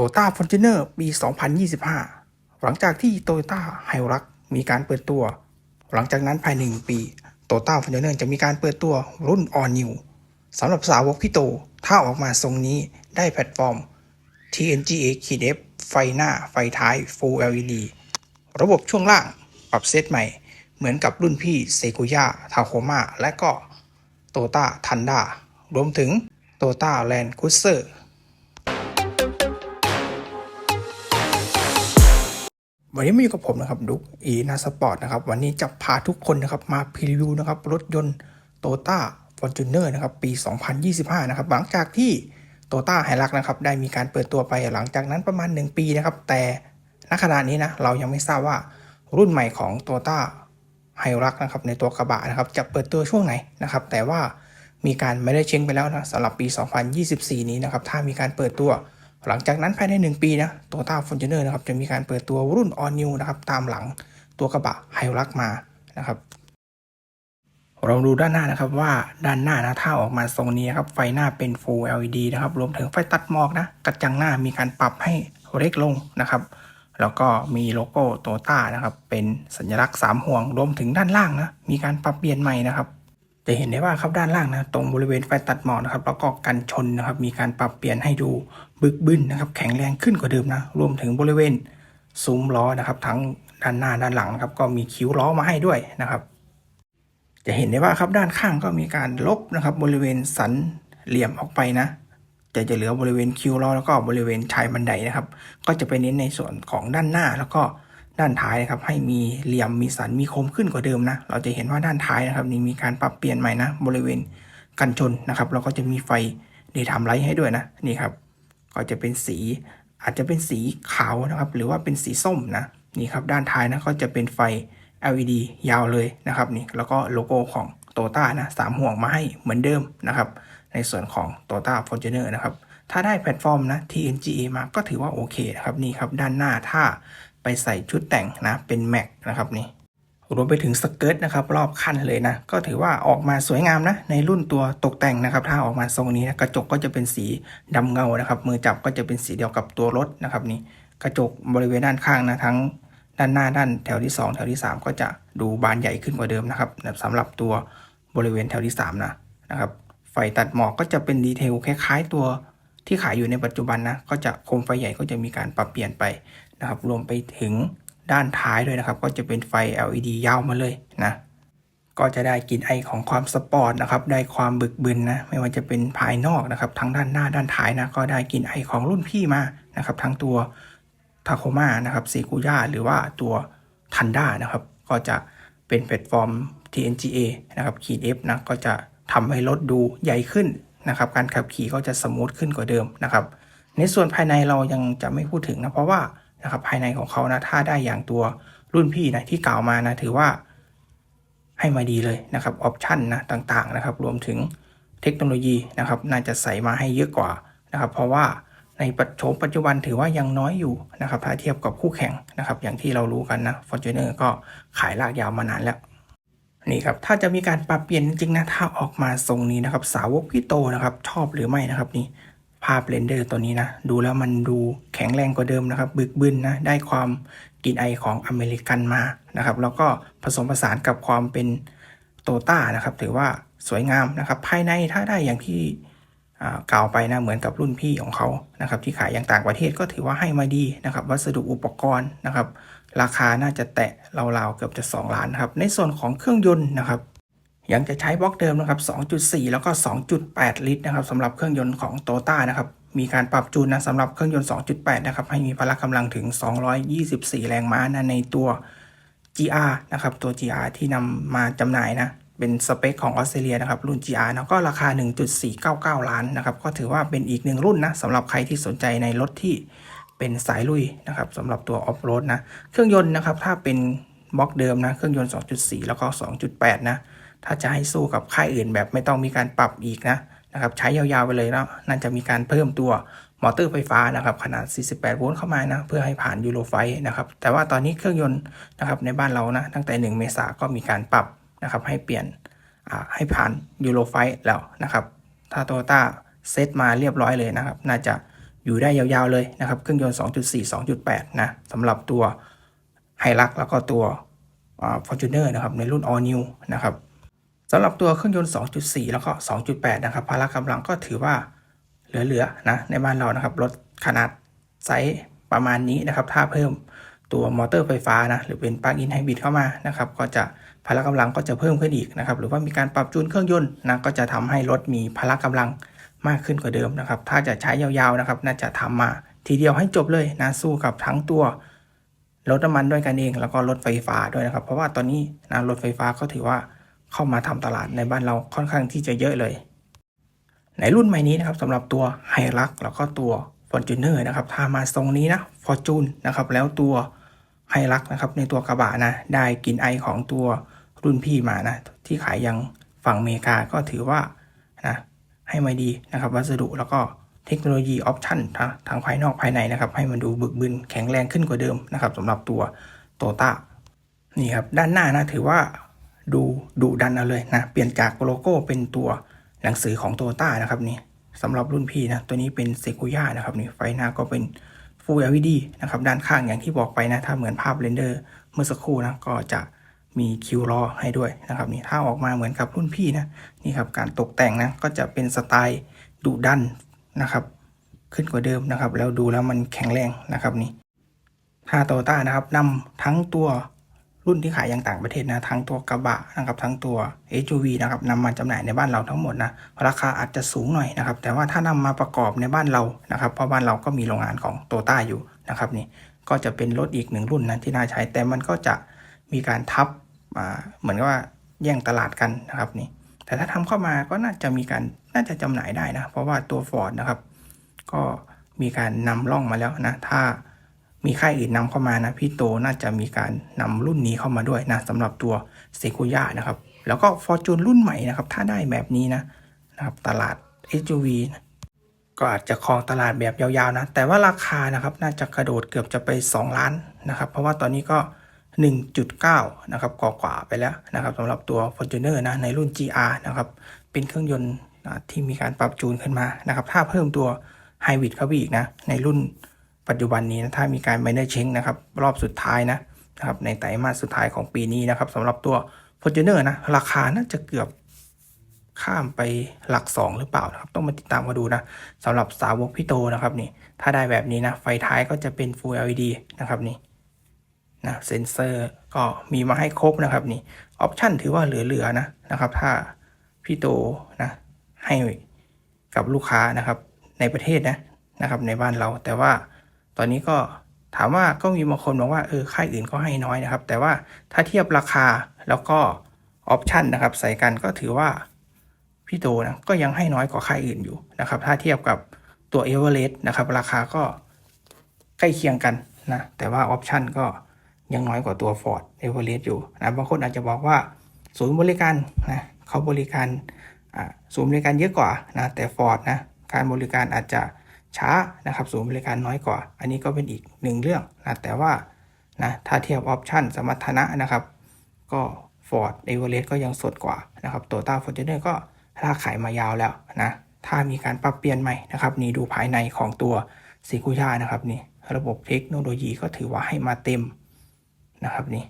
Toyota Fortuner ปี 2025 หลังจากที่ Toyota h i l u x มีการเปิดตัว หลังจากนั้นภายในหนึ่งปี Toyota Fortuner จะมีการเปิดตัวรุ่น All New สำหรับสาวกพี่โต ถ้าออกมาทรงนี้ได้แพลตฟอร์ม TNGA ขีด F ไฟหน้า ไฟท้าย Full LED ระบบช่วงล่างปรับเซตใหม่ เหมือนกับรุ่นพี่เซกุย่าทาโคมาและก็โตต้าทันดารวมถึงโตต้าแลนด์คูเซอร์ วันนี้มาอยู่กับผมนะครับดุกอีนาสปอร์ตนะครับวันนี้จะพาทุกคนนะครับมาพรีวิวนะครับรถยนต์โตต้าฟอร์จูเนอร์นะครับปี 2025 นะครับหลังจากที่โตต้าไฮรักนะครับได้มีการเปิดตัวไปหลังจากนั้นประมาณ 1 ปีนะครับ แต่ณขณะนี้นะเรายังไม่ทราบว่ารุ่นใหม่ของโตต้าไฮรักนะครับในตัวกระบะนะครับจะเปิดตัวช่วงไหนนะครับ แต่ว่ามีการไม่ได้เช็งไปแล้วนะสำหรับปี 2024 นี้นะครับถ้ามีการเปิดตัว หลังจากนั้นภายใน 1 ปีนะโตต้าฟอร์จูเนอร์นะครับจะมีการเปิดตัวรุ่น All New นะครับตามหลังตัวกระบะไฮรักมานะครับเราดูด้านหน้านะครับว่าด้านหน้านะถ้าออกมาทรงนี้นะครับไฟหน้าเป็น Full LED นะครับรวมถึงไฟตัดหมอกนะกระจังหน้ามีการปรับให้เล็กลงนะครับ แล้วก็มีโลโก้โตต้านะครับเป็นสัญลักษณ์ 3 ห่วงรวมถึงด้านล่างนะมีการปรับเปลี่ยนใหม่นะครับ จะเห็นได้ว่าครับด้านล่างนะตรงบริเวณไฟตัดหมอกนะครับแล้วก็กันชนนะครับมีการปรับเปลี่ยนให้ดูบึกบึนนะครับแข็งแรงขึ้นกว่าเดิมนะรวมถึงบริเวณซุ้มล้อนะครับทั้งด้านหน้าด้านหลังครับก็มีคิ้วล้อมาให้ด้วยนะครับ จะเห็นได้ว่าครับด้านข้างก็มีการลบนะครับบริเวณสันเหลี่ยมออกไปนะจะจะเหลือบริเวณคิ้วล้อแล้วก็บริเวณชายบันไดนะครับ ก็จะไปเน้นในส่วนของด้านหน้าแล้วก็ ด้านท้ายนะครับให้มีเหลี่ยมมีสันมีคมขึ้นกว่าเดิมนะ เราจะเห็นว่าด้านท้ายนะครับนี่มีการปรับเปลี่ยนใหม่นะบริเวณกันชนนะครับแล้วก็จะมีไฟเดย์ไทม์ไลท์ให้ด้วยนะนี่ครับ ก็จะเป็นสีอาจจะเป็นสีขาวนะครับหรือว่าเป็นสีส้มนะนี่ครับด้านท้ายนะก็จะเป็นไฟ LED ยาวเลยนะครับนี่แล้วก็โลโก้ของโตต้านะสามห่วงมาให้เหมือนเดิมนะครับในส่วนของ t o y o t a Fortuner นะครับ ถ้าได้แพลตฟอร์มนะ TNGA มาก็ถือว่าโอเคนะครับ นี่ครับ ด้านหน้าถ้า ใส่ชุดแต่งนะเป็นแม็กนะครับนี่รวมไปถึงสเกิร์ตนะครับรอบคันเลยนะ ก็ถือว่าออกมาสวยงามนะ ในรุ่นตัวตกแต่งนะครับ ถ้าออกมาทรงนี้นะกระจกก็จะเป็นสีดำเงานะครับ มือจับก็จะเป็นสีเดียวกับตัวรถนะครับนี่กระจกบริเวณด้านข้างนะทั้งด้านหน้าด้านแถวที่ 2 แถวที่ 3 ก็จะดูบานใหญ่ขึ้นกว่าเดิมนะครับสำหรับตัวบริเวณแถวที่3นะนะครับไฟตัดหมอกก็จะเป็นดีเทลคล้ายๆตัวที่ขายอยู่ในปัจจุบันนะก็จะโคมไฟใหญ่ก็จะมีการปรับเปลี่ยนไป นะครับรวมไปถึงด้านท้ายด้วยนะครับ ก็จะเป็นไฟ LED ยาวมาเลยนะก็จะได้กลิ่นไอของความสปอร์ตนะครับได้ความบึกบึนนะไม่ว่าจะเป็นภายนอกนะครับทั้งด้านหน้าด้านท้ายนะก็ได้กลิ่นไอของรุ่นพี่มานะครับทั้งตัวทาโคมานะครับซีกูย่าหรือว่าตัวทันด้านะครับก็จะเป็นแพลตฟอร์ม TNGA นะครับขีด F นะก็จะทำให้รถดูใหญ่ขึ้นนะครับการขับขี่ก็จะสมูทขึ้นกว่าเดิมนะครับในส่วนภายในเรายังจะไม่พูดถึงนะเพราะว่า นะครับภายในของเขานะถ้าได้อย่างตัวรุ่นพี่นะที่กล่าวมานะถือว่าให้มาดีเลยนะครับออปชันนะต่างๆนะครับรวมถึงเทคโนโลยีนะครับน่าจะใส่มาให้เยอะกว่านะครับเพราะว่าในปัจโฉมปัจจุบันถือว่ายังน้อยอยู่นะครับถ้าเทียบกับคู่แข่งนะครับอย่างที่เรารู้กันนะ Fortuner ก็ขายลากยาวมานานแล้วนี่ครับถ้าจะมีการปรับเปลี่ยนจริงนะถ้าออกมาทรงนี้นะครับสาวกพี่โตนะครับชอบหรือไม่นะครับนี่ ภาพเรนเดอร์ตัวนี้นะ ดูแล้วมันดูแข็งแรงกว่าเดิมนะครับ บึกบึนนะ ได้ความกลิ่นไอของอเมริกันมานะครับ แล้วก็ผสมผสานกับความเป็นโตต้านะครับ ถือว่าสวยงามนะครับ ภายในถ้าได้อย่างที่กล่าวไปนะเหมือนกับรุ่นพี่ของเขานะครับที่ขายอย่างต่างประเทศก็ถือว่าให้มาดีนะครับ วัสดุอุปกรณ์นะครับ ราคาน่าจะแตะราวๆเกือบจะ 2 ล้านนะครับ ในส่วนของเครื่องยนต์นะครับ ยังจะใช้บล็อกเดิมนะครับ 2.4 แล้วก็ 2.8 ลิตรนะครับสำหรับเครื่องยนต์ของ t o ต้านะครับ มีการปรับจูนนะสำหรับเครื่องยนต์ 2.8 นะครับ ให้มีพละกำลังถึง 224 แรงม้านะในตัว GR นะครับ ตัว GR ที่นำมาจำหน่ายนะ เป็นสเปคของออสเตรเลียนะครับ รุ่น GR แล้วก็ราคา 1.499 ล้านนะครับ ก็ถือว่าเป็นอีกหนึ่งรุ่นนะสำหรับใครที่สนใจในรถที่เป็นสายลุยนะครับสำหรับตัวออฟโรดนะ เครื่องยนต์นะครับถ้าเป็นบล็อกเดิมนะ เครื่องยนต์ 2.4 แล้วก็ 2.8 นะ ถ้าจะให้สู้กับค่ายอื่นแบบไม่ต้องมีการปรับอีกนะนะครับใช้ยาวๆไปเลยเนาะน่าจะมีการเพิ่มตัวมอเตอร์ไฟฟ้านะครับขนาด 48 โวลต์เข้ามานะเพื่อให้ผ่านยูโรไฟนะครับแต่ว่าตอนนี้เครื่องยนต์นะครับในบ้านเรานะตั้งแต่ 1 เมษาก็มีการปรับนะครับให้เปลี่ยนอ่าให้ผ่านยูโรไฟแล้วนะครับถ้าโตต้าเซตมาเรียบร้อยเลยนะครับ น่าจะอยู่ได้ยาวๆเลยนะครับเครื่องยนต์ 2.4 2.8 นะสำหรับตัวไฮรักแล้วก็ตัวฟอร์จูเนอร์นะครับในรุ่น All New นะครับ สำหรับตัวเครื่องยนต์ 2.4 แล้วก็ 2.8 นะครับพละกำลังก็ถือว่าเหลือๆนะในบ้านเรานะครับรถขนาดไซส์ประมาณนี้นะครับ ถ้าเพิ่มตัวมอเตอร์ไฟฟ้านะหรือเป็นปลั๊กอินไฮบริดเข้ามานะครับก็จะพละกำลังก็จะเพิ่มขึ้นอีกนะครับ หรือว่ามีการปรับจูนเครื่องยนต์นะก็จะทำให้รถมีพละกำลังมากขึ้นกว่าเดิมนะครับ ถ้าจะใช้ยาวๆนะครับ น่าจะทำมาทีเดียวให้จบเลยนะสู้กับทั้งตัวรถน้ำมันด้วยกันเอง แล้วก็รถไฟฟ้าด้วยนะครับ เพราะว่าตอนนี้นะรถไฟฟ้าก็ถือว่า เข้ามาทำตลาดในบ้านเราค่อนข้างที่จะเยอะเลย ในรุ่นใหม่นี้นะครับสำหรับตัวไฮรักแล้วก็ตัว f o r t u n e r นะครับถ้ามาทรงนี้นะ Fortune นะครับแล้วตัวไฮรักนะครับในตัวกระบะนะได้กลินไอของตัวรุ่นพี่มานะที่ขายยังฝั่งอเมริกาก็ถือว่านะให้มาดีนะครับวัสดุแล้วก็เทคโนโลยีออปชันทางภายนอกภายในนะครับ ให้มันดูบึกบึนแข็งแรงขึ้นกว่าเดิมนะครับสำหรับตัวโตต้านี่ครับด้านหน้านะถือว่า ดูดุดันเอาเลยนะเปลี่ยนจากโลโก้เป็นตัวหนังสือของโตต้านะครับนี่สำหรับรุ่นพี่นะตัวนี้เป็นเซกุย่านะครับนี่ไฟหน้าก็เป็น Full LED นะครับด้านข้างอย่างที่บอกไปนะถ้าเหมือนภาพเรนเดอร์เมื่อสักครู่นะก็จะมีคิวรอให้ด้วยนะครับนี่ถ้าออกมาเหมือนกับรุ่นพี่นะนี่ครับการตกแต่งนะก็จะเป็นสไตล์ดุดันนะครับขึ้นกว่าเดิมนะครับ แล้วดูแล้วมันแข็งแรงนะครับนี่ถ้าโตต้านะครับนำทั้งตัว รุ่นที่ขายอย่างต่างประเทศนะทั้งตัวกระบะนะครับทั้งตัว SUV นะครับนำมาจำหน่ายในบ้านเราทั้งหมดนะราคาอาจจะสูงหน่อยนะครับแต่ว่าถ้านำมาประกอบในบ้านเรานะครับเพราะบ้านเราก็มีโรงงานของโตต้าอยู่นะครับนี่ก็จะเป็นรถอีกหนึ่งรุ่นนะที่น่าใช้แต่มันก็จะมีการทับเหมือนกับว่าแย่งตลาดกันนะครับนี่แต่ถ้าทำเข้ามาก็น่าจะมีการน่าจะจำหน่ายได้นะเพราะว่าตัว Ford นะครับก็มีการนำร่องมาแล้วนะถ้า มีค่ายอื่นนำเข้ามานะพี่โตน่าจะมีการนำรุ่นนี้เข้ามาด้วยนะสำหรับตัวเซกุย่านะครับ แล้วก็ Fortune รุ่นใหม่นะครับ ถ้าได้แบบนี้นะนะครับตลาด SUV นะก็อาจจะครองตลาดแบบยาวๆนะ แต่ว่าราคานะครับน่าจะกระโดดเกือบจะไป 2 ล้านนะครับ เพราะว่าตอนนี้ก็ 1.9 นะครับกว่าๆไปแล้วนะครับสำหรับตัว Fortuner นะในรุ่น GR นะครับ เป็นเครื่องยนต์ที่มีการปรับจูนขึ้นมานะครับ ถ้าเพิ่มตัวไฮบริดเข้าไปอีกนะในรุ่น ปัจจุบันนี้นะถ้ามีการไมเนอร์เชงนะครับรอบสุดท้ายนะนะครับในไตรมาสสุดท้ายของปีนี้นะครับสำหรับตัว Fortuner นะราคาน่าจะเกือบข้ามไปหลัก 2 หรือเปล่านะครับ ต้องมาติดตามมาดูนะสำหรับสาวกพี่โตนะครับนี่ถ้าได้แบบนี้นะ ไฟท้ายก็จะเป็น Full LED นะครับนี่นะเซนเซอร์ก็มีมาให้ครบนะครับนี่ออปชันถือว่าเหลือๆนะนะครับ ถ้าพี่โตนะให้กับลูกค้านะครับในประเทศนะนะครับในบ้านเราแต่ว่า ตอนนี้ก็ถามว่าก็มีบางคนบอกว่าเออค่ายอื่นก็ให้น้อยนะครับ แต่ว่าถ้าเทียบราคาแล้วก็ออปชันนะครับ ใส่กันก็ถือว่าพี่โตนะก็ยังให้น้อยกว่าค่ายอื่นอยู่นะครับ ถ้าเทียบกับตัวเอเวอเรสต์นะครับ ราคาก็ใกล้เคียงกันนะแต่ว่าออปชันก็ยังน้อยกว่าตัว Ford e v e r e s t อยู่นะบางคนอาจจะบอกว่าศูนย์บริการนะเขาบริการศูนย์บริการเยอะกว่านะแต่ Ford นะการบริการอาจจะ ช้านะครับศูนย์บริการน้อยกว่า อันนี้ก็เป็นอีกหนึ่งเรื่องนะแต่ว่านะถ้าเทียบออปชันสมรรถนะนะครับ ก็ Ford e v e r e s t ก็ยังสดกว่านะครับ Toyota Fortuner ก็ราขายมายาวแล้วนะถ้ามีการปรับเปลี่ยนใหม่นะครับนี่ดูภายในของตัวซีกุย่านะครับนี่ระบบเทคโนโลยีก็ถือว่าให้มาเต็มนะครับนี่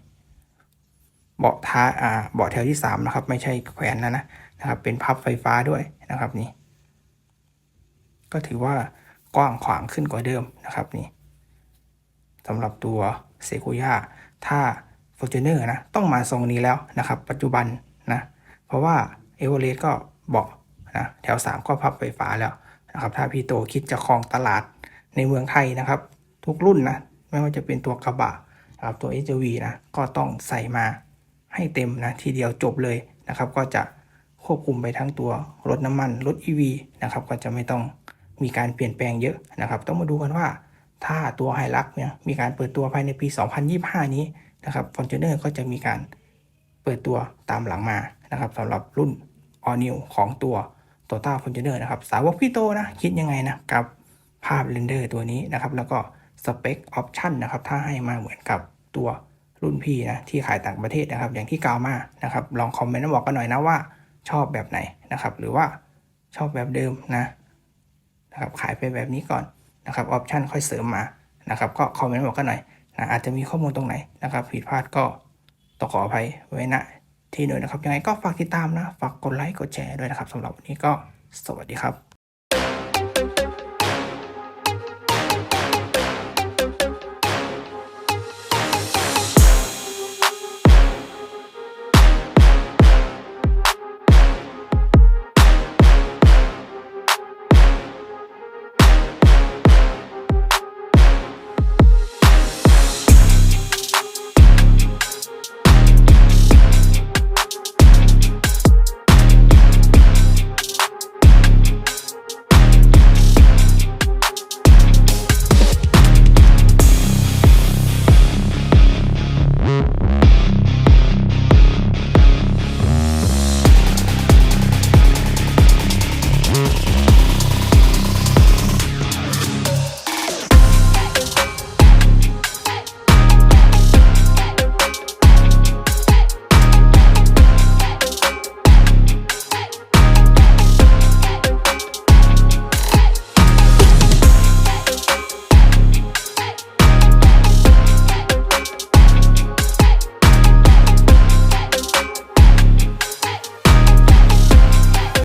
เบาะท้าอ่าเบาะแถวที่3นะครับไม่ใช่แขวนนะนะนะครับเป็นพับไฟฟ้าด้วยนะครับนี่ก็ถือว่า กว้างขวางขึ้นกว่าเดิมนะครับนี่สำหรับตัวเซกุย่าถ้า f o r t u n e r นะต้องมาทรงนี้แล้วนะครับ ปัจจุบันนะเพราะว่าเอเวอเรสต์ก็เบาะนะแถว 3 ก็พับไฟฟ้าแล้วนะครับถ้าพี่โตคิดจะครองตลาดในเมืองไทยนะครับ ทุกรุ่นนะไม่ว่าจะเป็นตัวกระบะนะครับตัว SUV นะก็ต้องใส่มาให้เต็มนะทีเดียวจบเลยนะครับ ก็จะควบคุมไปทั้งตัวรถน้ำมันรถ EV นะครับก็จะไม่ต้อง มีการเปลี่ยนแปลงเยอะนะครับ ต้องมาดูกันว่าถ้าตัวไฮรักเนี่ยมีการเปิดตัวภายในปี 2025 นี้นะครับฟอร์จูเนอร์ก็จะมีการเปิดตัวตามหลังมานะครับสำหรับรุ่น All New ของตัว t o y o t a Fortuner นะครับ สาวกพี่โตนะ คิดยังไงนะ กับภาพเรนเดอร์ตัวนี้นะครับ แล้วก็สเปคออปชันนะครับ ถ้าให้มาเหมือนกับตัวรุ่นพี่นะ ที่ขายต่างประเทศนะครับ อย่างที่กล่าวมานะครับ ลองคอมเมนต์มาบอกกันหน่อยนะว่าชอบแบบไหนนะครับ หรือว่าชอบแบบเดิมนะ นะครับขายไปแบบนี้ก่อนนะครับออปชันค่อยเสริมมานะครับก็คอมเมนต์บอกกันหน่อยนะอาจจะมีข้อมูลตรงไหนนะครับผิดพลาดก็ต้องขออภัยไว้นะที่หน่วยนะครับยังไงก็ฝากติดตามนะฝากกดไลค์กดแชร์ด้วยนะครับสำหรับวันนี้ก็สวัสดีครับ